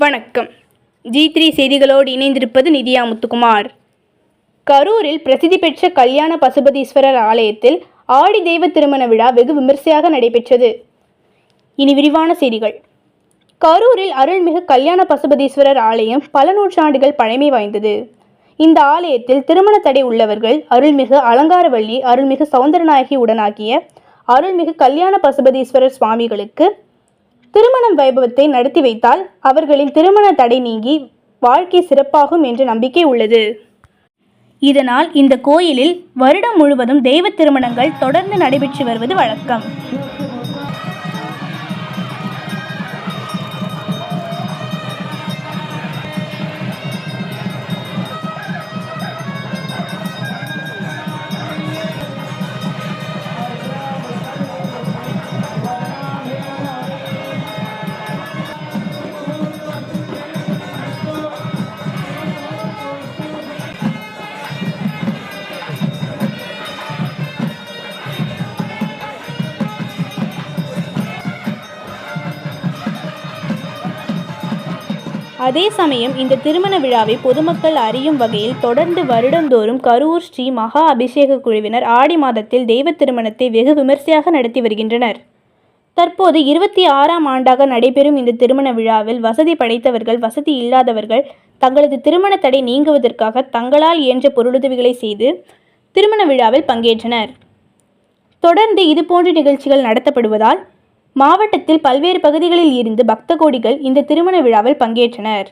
வணக்கம். G three செய்திகளோடு இணைந்திருப்பது நிதியா முத்துக்குமார். கரூரில் பிரசித்தி பெற்ற கல்யாண பசுபதீஸ்வரர் ஆலயத்தில் ஆடி தெய்வ திருமண விழா வெகு விமர்சையாக நடைபெற்றது. இனி விரிவான செய்திகள். கரூரில் அருள்மிகு கல்யாண பசுபதீஸ்வரர் ஆலயம் பல நூற்றாண்டுகள் பழமை வாய்ந்தது. இந்த ஆலயத்தில் திருமண தடை உள்ளவர்கள் அருள்மிகு அலங்காரவள்ளி அருள்மிகு சௌந்தரநாயகி உடனாகிய அருள்மிகு கல்யாண பசுபதீஸ்வரர் சுவாமிகளுக்கு திருமணம் வைபவத்தை நடத்தி வைத்தால் அவர்களின் திருமண தடை நீங்கி வாழ்க்கை சிறப்பாகும் என்ற நம்பிக்கை உள்ளது. இதனால் இந்த கோயிலில் வருடம் முழுவதும் தெய்வ திருமணங்கள் தொடர்ந்து நடைபெற்று வருவது வழக்கம். அதே சமயம் இந்த திருமண விழாவை பொதுமக்கள் அறியும் வகையில் தொடர்ந்து வருடந்தோறும் கரூர் ஸ்ரீ மகா அபிஷேக குழுவினர் ஆடி மாதத்தில் தெய்வ திருமணத்தை வெகு விமர்சையாக நடத்தி வருகின்றனர். தற்போது இருபத்தி ஆறாம் ஆண்டாக நடைபெறும் இந்த திருமண விழாவில் வசதி படைத்தவர்கள் வசதி இல்லாதவர்கள் தங்களது திருமண தடை நீங்குவதற்காக தங்களால் இயன்ற பொருளுதவிகளை செய்து திருமண விழாவில் பங்கேற்றனர். தொடர்ந்து இதுபோன்ற நிகழ்ச்சிகள் நடத்தப்படுவதால் மாவட்டத்தில் பல்வேறு பகுதிகளில் இருந்து பக்த கோடிகள் இந்த திருமண விழாவில் பங்கேற்றனர்.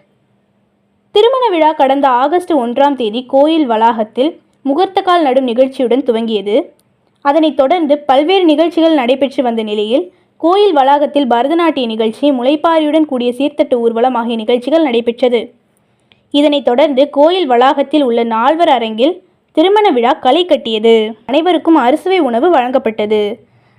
திருமண விழா கடந்த ஆகஸ்ட் ஒன்றாம் தேதி கோயில் வளாகத்தில் முகூர்த்தக்கால் நடும் நிகழ்ச்சியுடன் துவங்கியது. அதனைத் தொடர்ந்து பல்வேறு நிகழ்ச்சிகள் நடைபெற்று வந்த நிலையில் கோயில் வளாகத்தில் பரதநாட்டிய நிகழ்ச்சி முளைப்பாரியுடன் கூடிய சீர்தட்டு ஊர்வலம் ஆகிய நிகழ்ச்சிகள் நடைபெற்றது. இதனைத் தொடர்ந்து கோயில் வளாகத்தில் உள்ள நால்வர் அரங்கில் திருமண விழா களை கட்டியது. அனைவருக்கும் அறுசுவை உணவு வழங்கப்பட்டது.